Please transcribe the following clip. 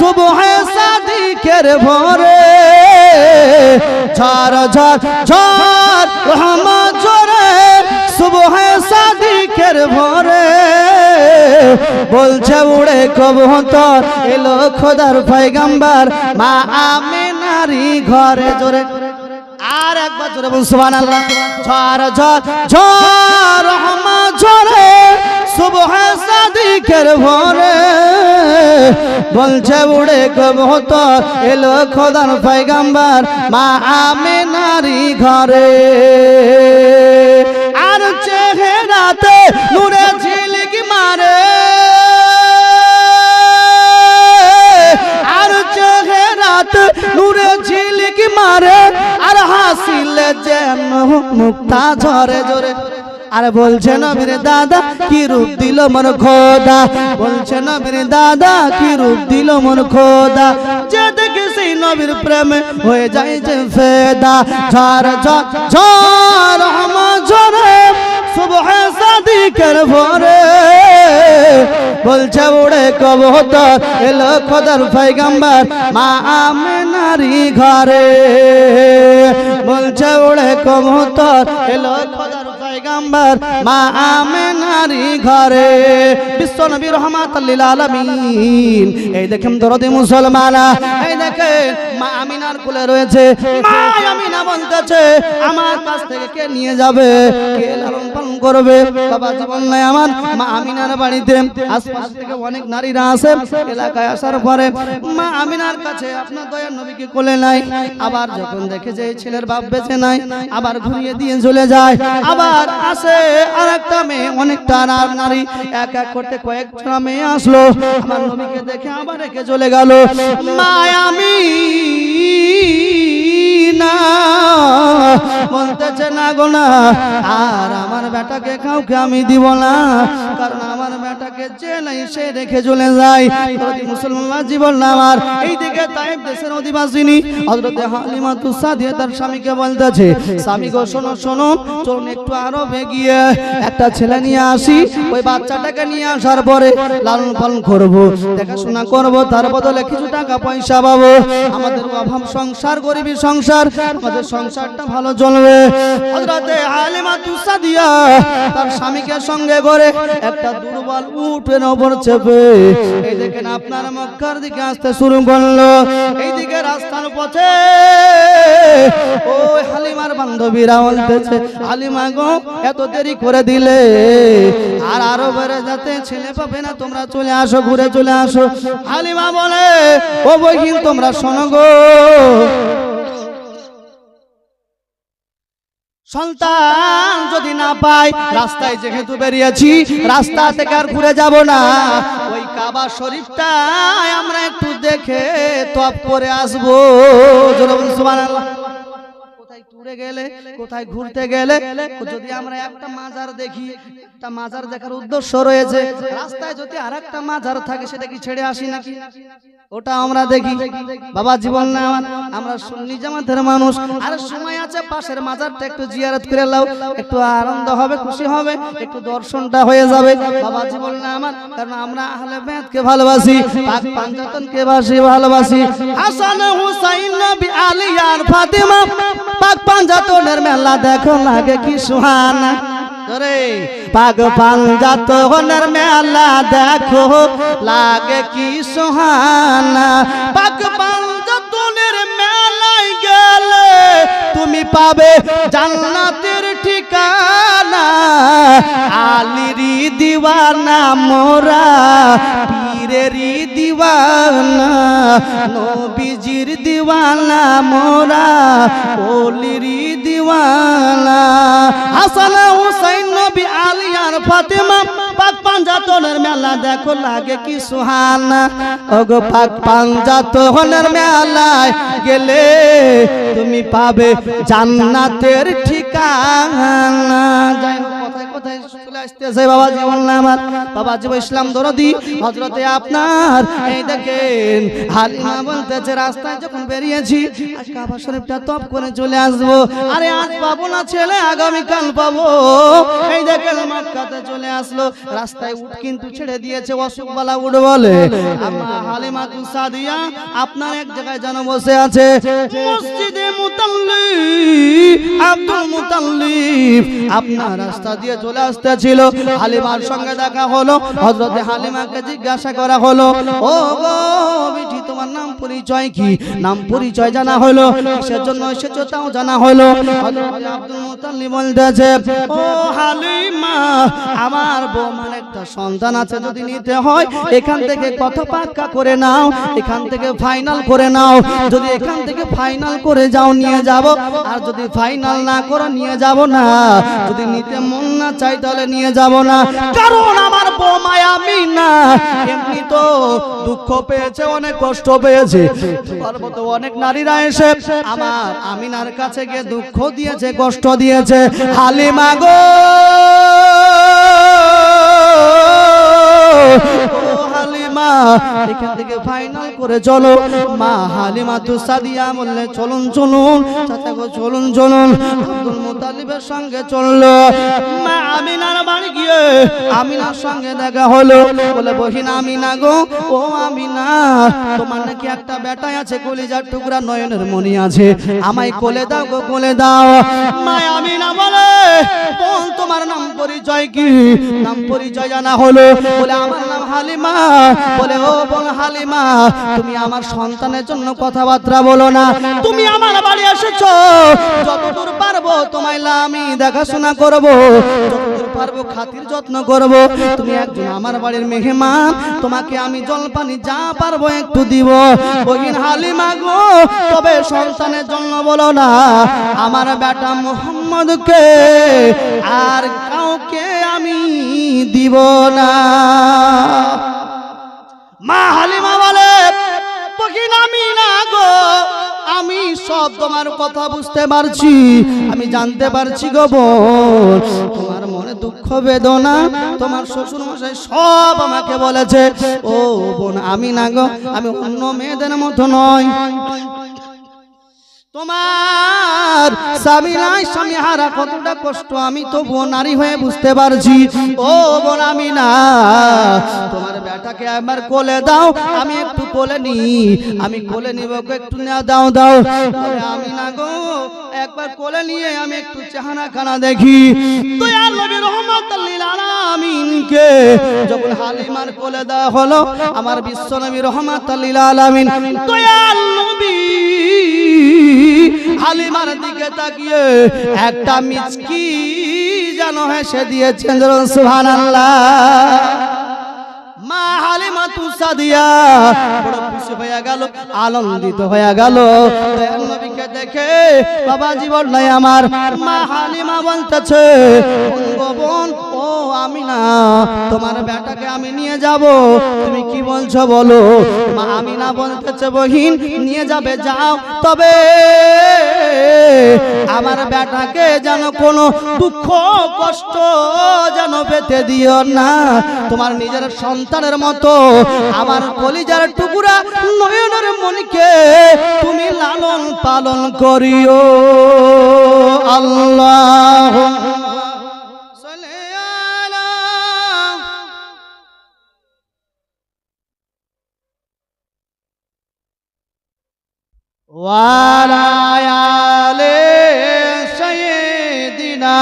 সুবহে সাদিকের ভরে ঝড় ঝড় ঝড় রহমত ঝরে সুবহে সাদিকের ভরে বলছে, উড়ে কবুতর, এলো খোদার পয়গাম্বার, মা আমিনারি ঘরে জোরে। আর একবার জোরে বল সুবহানাল্লাহ। ঝড় ঝড় ঝড় রহমত ঝরে সুবহে সাদিকের ভরে বলছে, উড়ে কবুতর এলো খোদার পয়গাম্বার, মা আমিনারি ঘরে। আর চেহারাতে নূরে ঝিলিক মারে। আর চেহারাতে নূরে ঝিলিক মারে, আর হাসিলে যেন মুক্তা ঝরে জোরে। আর বলছে নবীর দাদা, কি রূপ দিল মন খোদা? বলছে নবীর দাদা, কি রূপ দিল মন খোদা? যে দেখে সেই নবীর প্রেমে হয়ে যায় যে ফেদা। ঝড় ঝড় ঝড় বলছে, উড়ে কবুতর, এলো খোদার পয়গাম্বার, মা আমিনারি ঘরে। বলছে, উড়ে কবুতর, এলো পয়গাম্বার, মা আমিনারি ঘরে। বিশ্ব নবী রহমাত লিল আলামিন। এই দেখেন দরদি মুসলমানা এই দেখেন মা আমিনার কোলে রয়েছে। আমার কাছ থেকে কে নিয়ে যাবে? করবে? বাবা, জীবন নাই আমার। মা আমিনার বাড়িতে, আশপাশ থেকে অনেক নারীরা আসে, এলাকায় আসার পরে, মা আমিনার কাছে আপনার দয়ার নবীকে কোলে নাই। আবার যখন দেখে যে ছেলের বাপ বেঁচে নাই, আবার ঘুরিয়ে দিয়ে চলে যায়, আবার আসে আর একটা মেয়ে, অনেকটা আর নারী। এক এক করতে কয়েকটা মেয়ে আসলো। আমার নবীকে দেখে আবার রেখে চলে গেল। মা আমি। বলতেছে, না গো না, আর আমার বেটাকে কাউকে আমি দিব না, কারণ আমার বেটাকে যে নাই সে রেখে চলে যায়। মুসলমান জীবন না আমার। এই দিকে তাইব দেশের স্বামী শোনো শোনো একটু আরও একটা ছেলে নিয়ে আসি, ওই বাচ্চাটাকে নিয়ে আসার পরে লালন পালন করব, দেখাশোনা করব, তার বদলে কিছু টাকা পয়সা পাবো। আমাদের অভাব সংসার, গরিবী সংসার, আমাদের সংসারটা ভালো চলবে। হযরতে হালিমা তুসাদিয়া তার স্বামীকে সঙ্গে করে একটা দুর্বল উঠে ওপর চেপে এই দেখেন আপনার মক্কার দিকে আসতে শুরু করল। এইদিকে রাস্তার পথে বান্ধবীরা বলতেছে হালিমা গো, এত দেরি করে দিলে। আর আরও বেড়ে যাতে ছেলে পাবে না, তোমরা চলে আসো, ঘুরে চলে আসো। হালিমা বলে, ও বইকিন তোমরা শোনো গো। সন্তান যদি না পাই রাস্তায় যেহেতু বেরিয়েছি, রাস্তা থেকে আর ঘুরে যাব না। ওই কাবা শরীফটাই আমরা একটু দেখে তপ করে আসব। সুবহানাল্লাহ। টুরে গেলে কোথায় ঘুরতে গেলে যদি আমরা একটা মাজার দেখি একটা মাজার দেখার উদ্দেশ্য রয়েছে রাস্তায় যদি আর একটা মাজার থাকে সেটা কি ছেড়ে আসি নাকি? ওটা আমরা দেখি। বাবা জীবন না আমরা সুন্নি জামাতের মানুষ। আর সময় আছে পাশের মাজারটা একটু জিয়ারত করে লাও একটু আনন্দ হবে খুশি হবে একটু দর্শনটা হয়ে যাবে। বাবা জীবন না আমার কারণ আমরা আহলে বেদকে ভালোবাসি পাক পাঞ্জাতনকে বাসি ভালোবাসি। হাসান হুসাইন নবী আলী আর ফাতিমা পাক পাঞ্জাতনের মেলা দেখো লাগে কি সুহানা। পাগ পাঞ্জাতনের মেলা দেখো লাগে কি সুহানা। পাগ পাঞ্জাতনের তুমি পাবে জান্নাতের ঠিকানা। আলিরি দিওয়ানা মোরা, পীরেরি দিওয়ানা, নবীজির দিওয়ানা মোরা, ওলিরি দিওয়ানা। হাসান হুসাইন নবী আলী আর ফাতেমা পাক পাঞ্জাতনের মেলা দেখো লাগে কি সুহানা। ওগো পাক পাঞ্জাতনের মেলায় গেলে তুমি পাবে জান্নাতের ঠিকানা। ইসলাম আপনার বলতেছে, রাস্তায় যখন বেরিয়েছি চলে আসব। আরে আজ পাবো না ছেলে, আগামীকাল পাবো। দেখেন মক্কাতে চলে আসলো। রাস্তায় কিন্তু ছেড়ে দিয়েছে অসুখবালা বলে আম্মা হালিমা তু সাদিয়া আপনার এক জায়গায় যেন বসে আছে। মসজিদে মুতাল্লি আব্দুল মুতাল্লিব আপনার রাস্তা দিয়ে চলে আসতেছিল। হালিমার সঙ্গে দেখা হলো। হযরতে হালিমাকে জিজ্ঞাসা করা হলো, ও গো বিটি তোমার নাম পরিচয় কি? নাম পরিচয় জানা হলো, সেজন্য এসেছ তাও জানা হলো। আব্দুল মুতাল্লিব বলতেছে, ও হালিমা, আমার বৌমার একটা সন্তান আছে, যদি নিতে হয় এখান থেকে কত পাক্কা করে নাও, এখান থেকে ফাইনাল করে নাও। যদি এখান থেকে ফাইনাল করে যাও, নিয়ে যাব। আর যদি ফাইনাল না করে নিয়ে যাব না যদি নিতে মন না চাই তাহলে নিয়ে যাব না কারণ আমার বোমায় আমি না এমনি তো দুঃখ পেয়েছে অনেক কষ্ট পেয়েছে অনেক নারীরা এসে আমার আমিনার কাছে গিয়ে দুঃখ দিয়েছে কষ্ট দিয়েছে হালিমা গো এখান থেকে ফাইনাল করে চলো। মা হালিমা তু সাদিয়া বললে, চলুন চলুন, চাচা গো, চলুন চলুন। আব্দুল মুতালিবের সঙ্গে চলল। আমিনার বাড়ি গিয়ে আমিনার সঙ্গে দেখা হলো। বলে আমিনা গো, ও আমিনা, তোমার নাকি একটা বেটাই আছে, কলিজার টুকরা নয়নের মনি আছে। আমায় কোলে দাও গো, কোলে দাও। মা আমিনা বলে তোমার নাম পরিচয় কি? নাম পরিচয় জানা হলো। বলে, আমার নাম হালিমা। বলে ও হালিমা, তুমি আমার সন্তানের জন্য কথাবার্তা বলো না। তুমি আমার বাড়ি এসেছ, যতদূর পারব তোমায় আমি দেখাশোনা করব পারব খাতির যত্ন করব। তুমি আমার বাড়ির মেহমান, তোমাকে আমি জল পানি যা পারব একটু দিব। বহিন হালিমা গো, তবে সন্তানের জন্য বলো না, আমার বেটা মোহাম্মদকে আর কাউকে আমি দিব না। মা হালিমা বলে আমি না গো, আমি সব তোমার কথা বুঝতে পারছি, আমি জানতে পারছি গো বোন। তোমার মনে দুঃখ, বেদনা, তোমার শ্বশুর মশাই সব আমাকে বলেছে। ও বোন, আমি না গো, আমি অন্য মেয়েদের মতো নয় তোমার স্বামী নাই, স্বামী হারা, কতটা কষ্ট, আমি তো নারী হয়ে বুঝতে পারছি। ও বোন আমি না তোমার বেটাকে একবার কোলে দাও, আমি একটু কোলে নি, আমি কোলে নিব একটু না দাও দাও। আমি না গো, একবার কোলে নিয়ে আমি একটু চাহানা খানা দেখি আলামিনকে যখন হালিমার কোলে দেওয়া হলো, আমার বিশ্ব নবী রহমাতুল লিল আলামিন, দয়াল নবী হালিমার দিকে তাকিয়ে একটা মিচকি যেন হেসে দিয়েছেন সুহান মা হালিমা তুসা দিয়া বড় খুশি হয়ে গেল, আনন্দিত হয়ে গেল। দেখে বাবা জীবন নাই আমার, মা হালিমা বলতেছে "ও বোন আমি না তোমার বেটাকে আমি নিয়ে যাব। তুমি কি বলছো বলো? মা আমিনা বলতেছে, বহিন, নিয়ে যাবে, যাও। তবে আমার বেটাকে যেন কোনো দুঃখ, কষ্ট যেন পেতে দিও না। তোমার নিজের সন্তানের মতো আমার কলিজার টুকুরা নয়নের মনিকে তুমি লালন পালন করিও। আল্লাহ ওয়ালা আলে সাইয়্যিদিনা